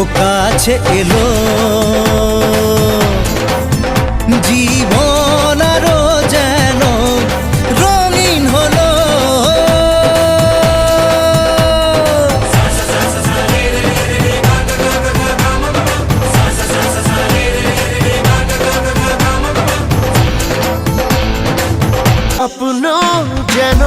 ও কাছে এলো। জীবন আরও যেন রঙিন হলো। আপন যেন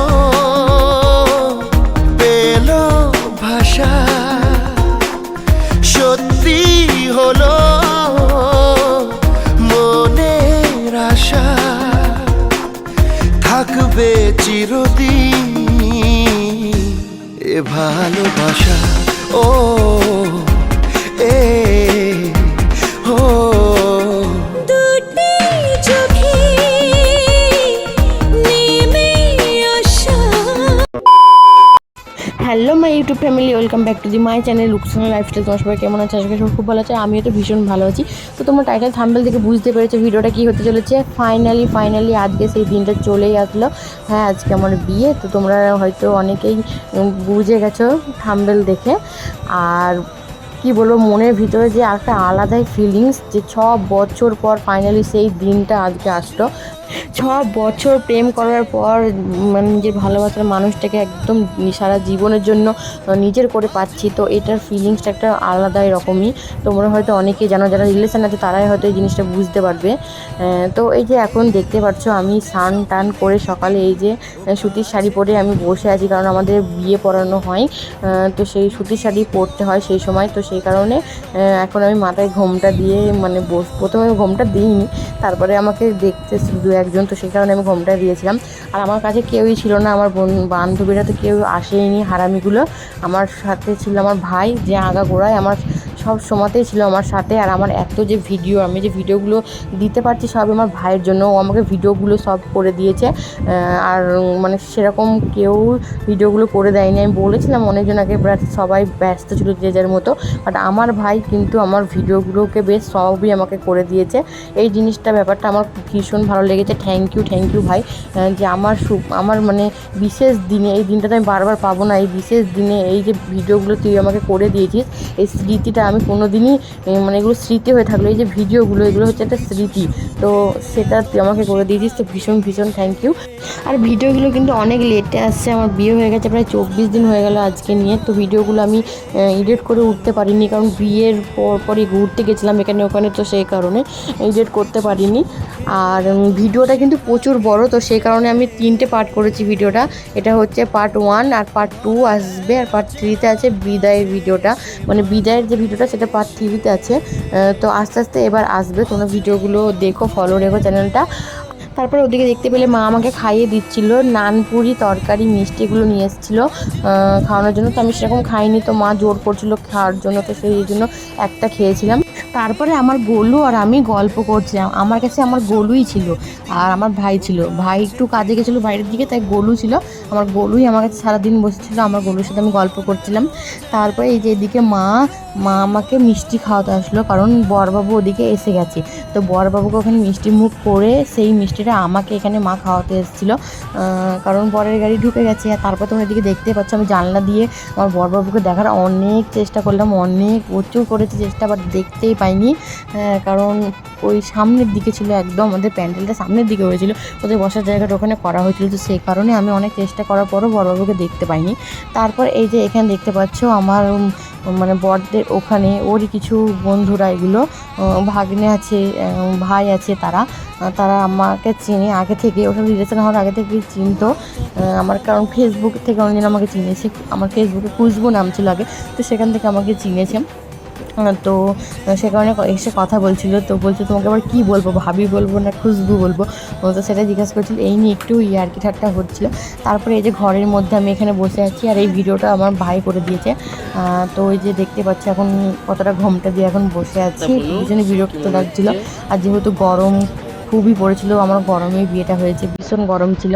hello my YouTube family, welcome back to the my channel Luksana lifestyle. তোমার সবাই কেমন আছে? আজকে সবাই খুব ভালো আছে, আমিও তো ভীষণ ভালো আছি। তো তোমার টাইটেল থাম্বেল থেকে বুঝতে পেরেছ ভিডিওটা কী হতে চলেছে। ফাইনালি ফাইনালি আজকে সেই দিনটা চলেই আসলো। হ্যাঁ আজকে আমার বিয়ে, তো তোমরা হয়তো অনেকেই বুঝে গেছো থাম্বেল দেখে। আর কি বলব, মনের ভিতরে যে একটা আলাদাই ফিলিংস যে ছ বছর পর ফাইনালি সেই দিনটা আজকে আসলো। ছ বছর প্রেম করার পর মানে নিজের ভালোবাসার মানুষটাকে একদম সারা জীবনের জন্য নিজের করে পাচ্ছি। তো এটার ফিলিংসটা একটা আলাদাই রকমই। তোমরা হয়তো অনেকে জানো, যারা রিলেশান আছে, তারাই হয়তো এই জিনিসটা বুঝতে পারবে। তো এই যে এখন দেখতে পাচ্ছ, আমি স্নান টান করে সকালে এই যে সুতির শাড়ি পরে আমি বসে আছি, কারণ আমাদের বিয়ে পড়ানো হয়। তো সেই সুতির শাড়ি পরতে হয় সেই সময়। তো সেই কারণে এখন আমি মাথায় ঘোমটা দিয়ে মানে বস, প্রথমে ঘোমটা দিইনি, তারপরে আমাকে দেখতে দু একজন, তো সেই কারণে আমি ঘোমটা দিয়েছিলাম। আর আমার কাছে কেউই ছিল না, আমার বোন, বান্ধবীরা তো কেউ আসেনি হারামিগুলো। আমার সাথে ছিল আমার ভাই, যে আগা গোড়ায় আমার সব সময়তেই ছিল আমার সাথে আর আমার এত যে ভিডিও আমি যে ভিডিওগুলো দিতে পারছি সব আমার ভাইয়ের জন্য। ও আমাকে ভিডিওগুলো সব করে দিয়েছে। আর মানে সেরকম কেউ ভিডিওগুলো করে দেয়নি। আমি বলেছিলাম অনেকজনকে প্রায় সবাই ব্যস্ত ছিল যে যার মতো। বাট আমার ভাই কিন্তু আমার ভিডিওগুলোকে বেশ সবই আমাকে করে দিয়েছে। এই জিনিসটা, ব্যাপারটা আমার ভীষণ ভালো লেগেছে। থ্যাংক ইউ থ্যাংক ইউ ভাই। যে আমার সু- আমার মানে বিশেষ দিনে, এই দিনটা তো আমি বারবার পাবো না। এই বিশেষ দিনে এই যে ভিডিওগুলো তুই আমাকে করে দিয়েছিস, এই স্মৃতিটা আমি কোনো দিনই মানে এগুলো স্মৃতি হয়ে থাকল। এই যে ভিডিওগুলো, এগুলো হচ্ছে একটা স্মৃতি। তো সেটা তুই আমাকে করে দিয়েছিস তো ভীষণ ভীষণ থ্যাংক ইউ আর ভিডিওগুলো কিন্তু অনেক লেটে আসছে। আমার বিয়ে হয়ে গেছে, প্রায় চব্বিশ দিন হয়ে গেল আজকে নিয়ে। তো ভিডিওগুলো আমি এডিট করে উঠতে পারিনি, কারণ বিয়ের পর পরই ঘুরতে গেছিলাম এখানে ওখানে, তো সেই কারণে এডিট করতে পারিনি। আর ভিডিওটা কিন্তু প্রচুর বড়, তো সেই কারণে আমি তিনটে পার্ট করেছি ভিডিওটা। এটা হচ্ছে পার্ট ওয়ান আর পার্ট টু আসবে, আর পার্ট থ্রিতে আছে বিদায়ের ভিডিওটা। মানে বিদায়ের যে ভিডিওটা সেটা পার্ট থ্রিতে আছে। তো আস্তে আস্তে এবার আসবে, তোমরা ভিডিওগুলো দেখো ফলো রেখো চ্যানেলটা তারপরে ওদিকে দেখতে পেলে মা আমাকে খাইয়ে দিচ্ছিল, নানপুরি তরকারি মিষ্টি এগুলো নিয়ে এসেছিল খাওয়ানোর জন্য। তো আমি সেরকম খাইনি, তো মা জোর করছিল খাওয়ার জন্য, তো সেই জন্য একটা খেয়েছিলাম। তারপরে আমার গোলু আর আমি গল্প করছিলাম। আমার কাছে আমার গোলুই ছিল, আর আমার ভাই ছিল। ভাই একটু কাজে গেছিল বাইরের দিকে, তাই গোলু ছিল। আমার গোলুই আমার কাছে সারাদিন বসেছিল, আমার গোলুর সাথে আমি গল্প করছিলাম। তারপরে এই যে এদিকে মা মা আমাকে মিষ্টি খাওয়াতে আসলো, কারণ বরবাবু ওদিকে এসে গেছে। তো বরবাবুকে ওখানে মিষ্টি মুখ করে সেই মিষ্টিটা আমাকে এখানে মা খাওয়াতে এসেছিল। কারণ বরের গাড়ি ঢুকে গেছে, আর তারপর তোমরা এদিকে দেখতে পাচ্ছ, আমি জানলা দিয়ে আমার বরবাবুকে দেখার অনেক চেষ্টা করলাম, অনেক প্রচুর করেছি চেষ্টা বাট দেখতেই পাইনি। কারণ ওই সামনের দিকে ছিল একদম আমাদের প্যান্ডেলটা সামনের দিকে হয়েছিল। ওদের বসার জায়গাটা ওখানে করা হয়েছিল। তো সেই কারণে আমি অনেক চেষ্টা করার পরও বড়বাবুকে দেখতে পাইনি। তারপর এই যে এখানে দেখতে পাচ্ছ আমার মানে বরদের ওখানে ওরই কিছু বন্ধুরা এগুলো ভাগ্নে আছে ভাই আছে তারা। তারা আমাকে চেনে আগে থেকে। ওসব রিলেশন হওয়ার আগে থেকে চিনতো। আমার কারণ ফেসবুক থেকে অনেকদিন আমাকে চিনেছে। আমার ফেসবুকে খুশবু নাম ছিল আগে। তো সেখান থেকে আমাকে চিনেছে। তো সে কারণে এসে কথা বলছিল তো বলছে তোমাকে আবার কী বলব? ভাবি বলব না খুশবু বলব? ও তো সেটা জিজ্ঞাসা করছিল এই নিয়ে একটু ইয়ার্কি ঠাট্টা হচ্ছিল। তারপরে এই যে ঘরের মধ্যে আমি এখানে বসে আছি আর এই ভিডিওটা আমার ভাই করে দিয়েছে। তো ওই যে দেখতে পাচ্ছি এখন কতটা ঘোমটা দিয়ে এখন বসে আছি। ভীষণ বিরক্ত লাগছিল। আর যেহেতু গরম খুবই পড়েছিল, আমার গরমে বিয়েটা হয়েছে, ভীষণ গরম ছিল।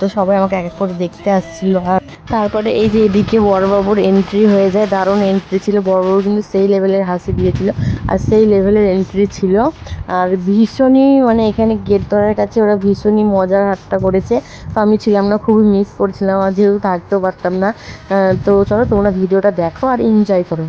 তো সবাই আমাকে এক এক করে দেখতে আসছিল। আর তারপরে এই যে এদিকে বড়বাবুর এন্ট্রি হয়ে যায়, দারুণ এন্ট্রি ছিল। বড়বাবু কিন্তু সেই লেভেলের হাসি দিয়েছিল। আর সেই লেভেলের এন্ট্রি ছিল। আর ভীষণই মানে এখানে গেট ধরার কাছে ওরা ভীষণই মজার হাটটা করেছে। তো আমি ছিলাম না, খুবই মিস করছিলাম। আর যেহেতু থাকতেও পারতাম না তো চলো তোমরা ভিডিওটা দেখো আর এনজয় করো।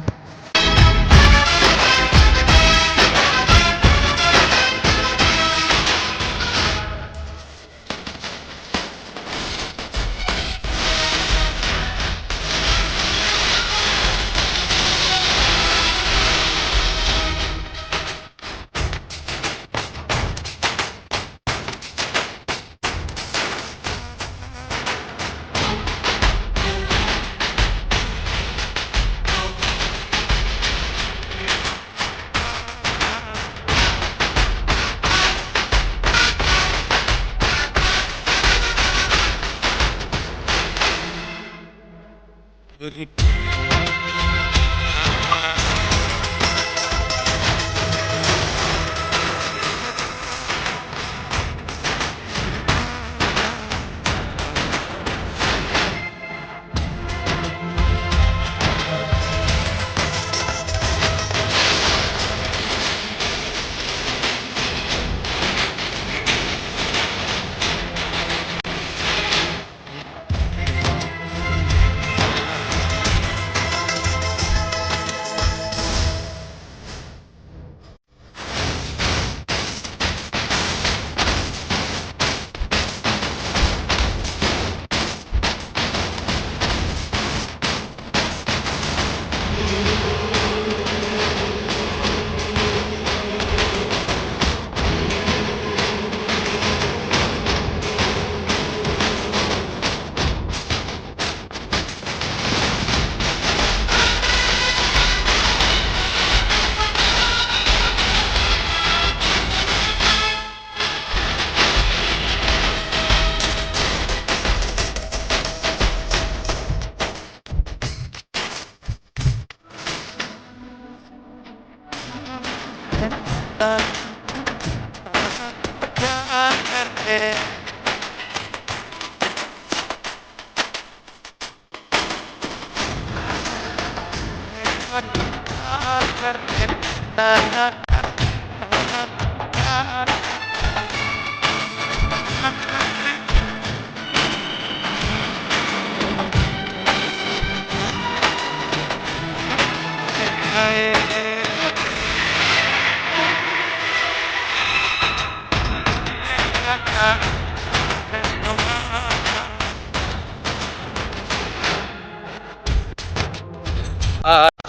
uh,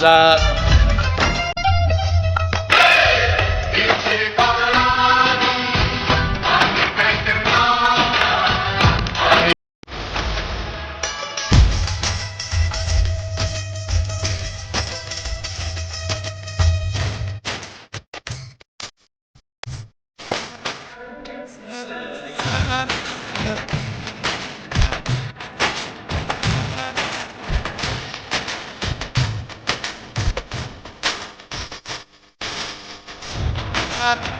the তো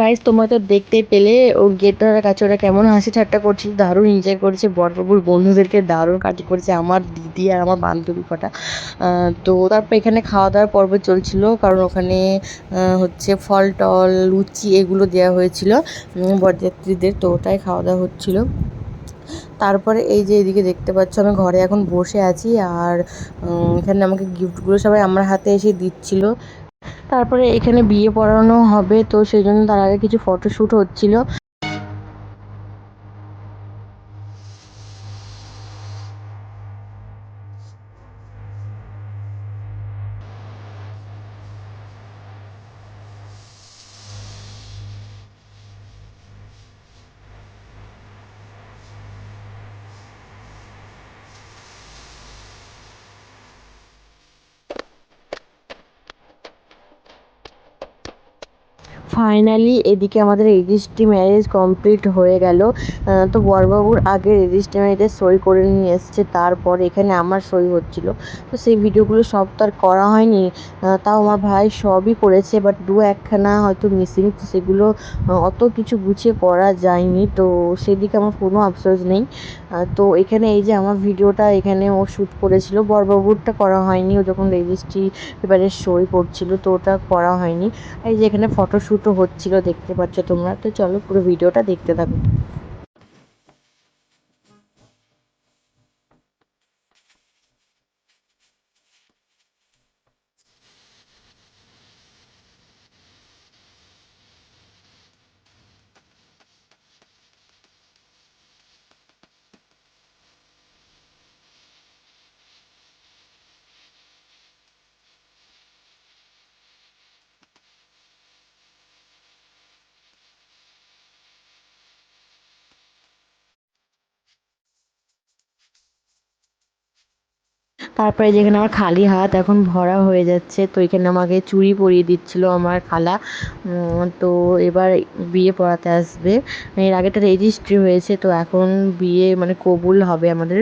গাইজ তোমরা তো দেখতেই পেলে ও গেটার কাছে ওরা কেমন হাসি ঠাট্টা করছিল, দারুণ এনজয় করেছে। বরবাবুর বন্ধুদেরকে দারুণ কাটি করেছে, আমার দিদি আর আমার বান্ধবী কটা। তো তারপর এখানে খাওয়া দাওয়ার পর্ব চলছিল, কারণ ওখানে হচ্ছে ফল, টল, লুচি এগুলো দেওয়া হয়েছিল বরযাত্রীদের, তো ওটাই খাওয়া দাওয়া হচ্ছিল। তারপরে এই যে এদিকে দেখতে পাচ্ছ, আমি ঘরে এখন বসে আছি আর এখানে আমাকে গিফটগুলো সবাই আমার হাতে এসে দিচ্ছিল। তারপরে এখানে বিয়ে পড়ানো হবে তো সেই জন্য তার আগে কিছু ফটোশ্যুট হচ্ছিল। ফাইনালি এদিকে আমাদের রেজিস্ট্রি ম্যারেজ কমপ্লিট হয়ে গেল। তো বরবাবুর আগে রেজিস্ট্রি ম্যারেজে সই করে নিয়ে এসছে, তারপর এখানে আমার সই হচ্ছিল। তো সেই ভিডিওগুলো সব তো আর করা হয়নি। তাও আমার ভাই সবই করেছে বাট দু একখানা হয়তো মিসিং তো সেগুলো অত কিছু গুছিয়ে করা যায়নি। তো সেদিকে আমার কোনো আফসোস নেই। তো এখানে এই যে আমার ভিডিওটা এখানে ও শ্যুট করেছিল, বরবাবুরটা করা হয়নি। ও যখন রেজিস্ট্রি পেপারে সই করছিল, তো ওটা করা হয়নি। এই যে এখানে ফটোশ্যুটও হচ্ছিল দেখতে পাচ্ছ তোমরা। তো চলো পুরো ভিডিওটা দেখতে থাকো। তারপরে যেখানে আমার খালি হাত এখন ভরা হয়ে যাচ্ছে, তো এখানে আমাকে চুড়ি পরিয়ে দিচ্ছিল আমার খালা। তো এবার বিয়ে পড়াতে আসবে। এর আগেটা রেজিস্ট্রি হয়েছে, তো এখন বিয়ে মানে কবুল হবে আমাদের।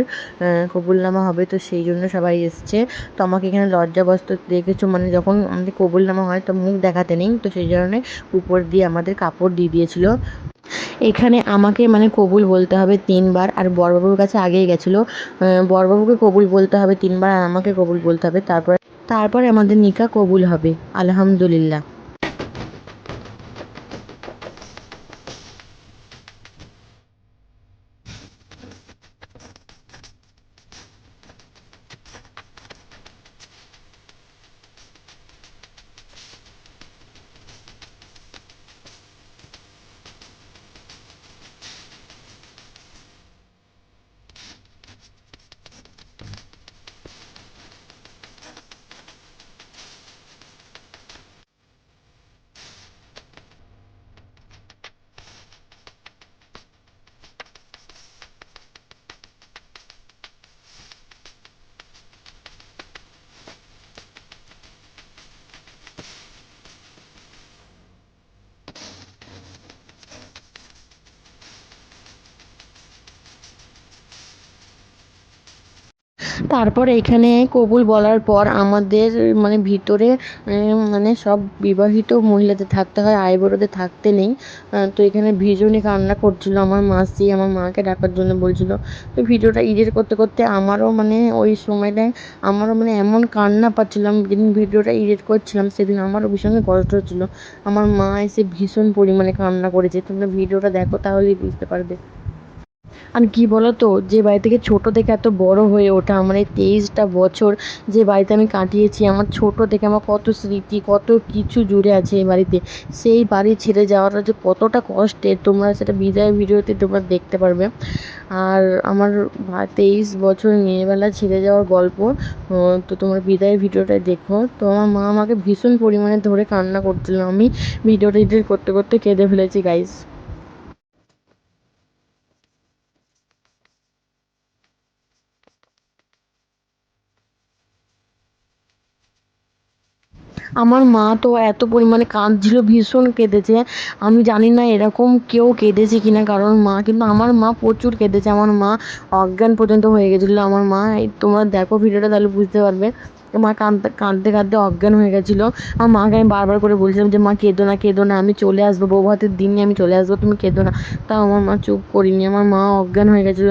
কবুলনামা হবে, তো সেই জন্য সবাই এসছে। তো আমাকে এখানে লজ্জা বস্ত্র দেখেছ মানে যখন আমাদের কবুলনামা হয়, তো মুখ দেখাতে নেই, তো সেই জন্য উপর দিয়ে আমাদের কাপড় দিয়ে দিয়েছিল। এখানে আমাকে মানে কবুল বলতে হবে তিনবার, আর বড়বাবুর কাছে আগেই গেছিল। বড়বাবুকে কবুল বলতে হবে তিনবার আর আমাকে কবুল বলতে হবে। তারপরে তারপরে আমাদের নিকা কবুল হবে, আলহামদুলিল্লাহ। তারপর এখানে কবুল বলার পর আমাদের মানে ভিতরে মানে সব বিবাহিত মহিলাদের থাকতে হয়, আইবুড়োদের থাকতে নেই। তো এখানে ভীষণই কান্না করছিল আমার মাসি, আমার মাকে ডাকার জন্য বলছিল। তো ভিডিওটা এডিট করতে করতে আমারও মানে ওই সময়টায় আমারও মানে এমন কান্না পাচ্ছিলাম, যেদিন ভিডিওটা এডিট করছিলাম সেদিন আমারও ভীষণ কষ্ট হচ্ছিল। আমার মা এসে ভীষণ পরিমাণে কান্না করেছে। তোমরা ভিডিওটা দেখো তাহলেই বুঝতে পারবে। আর কি বলো তো যে বাড়ি থেকে ছোটো থেকে এত বড় হয়ে ওঠা আমার এই তেইশটা বছর যে বাড়িতে আমি কাটিয়েছি, আমার ছোটো থেকে আমার কত স্মৃতি, কত কিছু জুড়ে আছে এই বাড়িতে। সেই বাড়ি ছেড়ে যাওয়াটা যে কতটা কষ্টের, তোমরা সেটা বিদায় ভিডিওতে তোমরা দেখতে পারবে। আর আমার তেইশ বছর মেয়েবেলা ছেড়ে যাওয়ার গল্প তো তোমরা বিদায় ভিডিওটা দেখো। তো আমার মা আমাকে ভীষণ পরিমাণে ধরে কান্না করছিল। আমি ভিডিওটা এডিট করতে করতে কেঁদে ফেলেছি গাইস আমার মা তো এত পরিমাণে কাঁদছিল, ভীষণ কেঁদেছে। আমি জানি না এরকম কেউ কেঁদেছে কিনা, কারণ মা কিন্তু, আমার মা প্রচুর কেঁদেছে। আমার মা অজ্ঞান পর্যন্ত হয়ে গেছিল। আমার মা, এই তোমরা দেখো ভিডিওটা তাহলে বুঝতে পারবে। মা কাঁদতে কাঁদতে কাঁদতে অজ্ঞান হয়ে গেছিল। আমার মাকে আমি বারবার করে বলছিলাম যে, মা, কেঁদো না কেঁদো না, আমি চলে আসব। বউ ভাতের দিনই আমি চলে আসব, তুমি কেঁদো না। তাও আমার মা চুপ করিনি। আমার মা অজ্ঞান হয়ে গেছিল।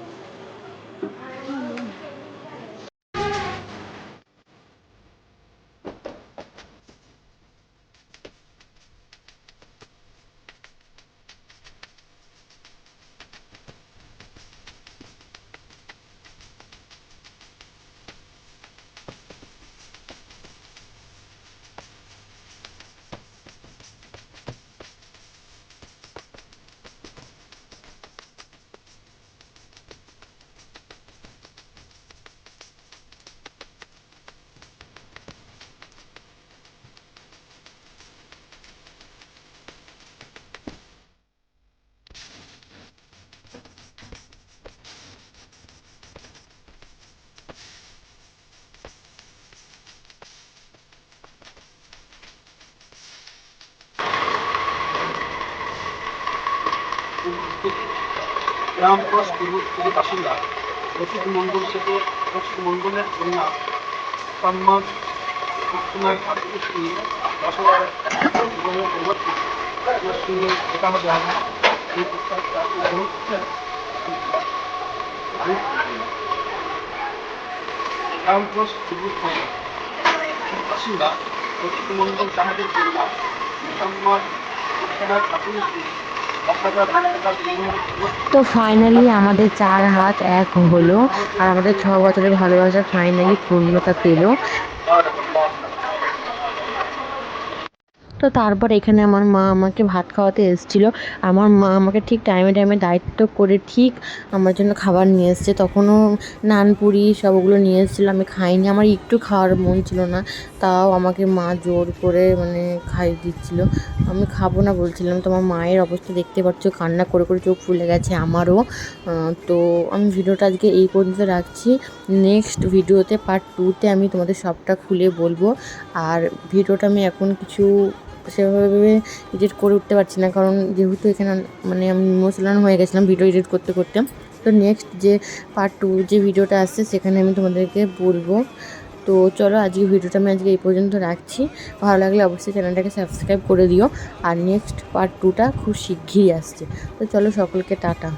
রামক্রস পূর্ব বাসিন্দা রশিদ মণ্ডল থেকে মণ্ডলের কন্যা, সম্মান রামক্রস পূর্ব বাসিন্দা রশিদ মণ্ডল সাহেবের কন্যা, সম্মান ঠাকুর তো ফাইনালি আমাদের চার হাত এক হলো, আর আমাদের ছ বছরের ভালোবাসা ফাইনালি পূর্ণতা পেল। তো তারপর এখানে আমার মা আমাকে ভাত খাওয়াতে এসেছিল। আমার মা আমাকে ঠিক টাইমে টাইমে দায়িত্ব করে ঠিক আমার জন্য খাবার নিয়ে এসছে। তখনও নানপুরি সব ওগুলো নিয়ে এসেছিল, আমি খাইনি। আমার একটু খাওয়ার মন ছিল না, তাও আমাকে মা জোর করে মানে খাইয়ে দিচ্ছিল। আমি খাব না বলছিলাম তো আমার মায়ের অবস্থা দেখতে পাচ্ছ, কান্না করে করে চোখ ফুলে গেছে আমারও। তো আমি ভিডিওটা আজকে এই পর্যন্ত রাখছি। নেক্সট ভিডিওতে পার্ট টুতে আমি তোমাদের সবটা খুলে বলব। আর ভিডিওটা আমি এখন কিছু সেভাবে এডিট করে উঠতে পারছি না, কারণ যেহেতু এখানে মানে আমি ইমোশনাল হয়ে গেছিলাম ভিডিও এডিট করতে করতে। তো নেক্সট যে পার্ট টু যে ভিডিওটা আসছে, সেখানে আমি তোমাদেরকে বলব। তো চলো আজকে ভিডিওটা আমি আজকে এই পর্যন্ত রাখছি। ভালো লাগলে অবশ্যই চ্যানেলটাকে সাবস্ক্রাইব করে দিও। আর নেক্সট পার্ট টুটা খুব শিগগিরই আসছে। তো চলো সকলকে টাটা।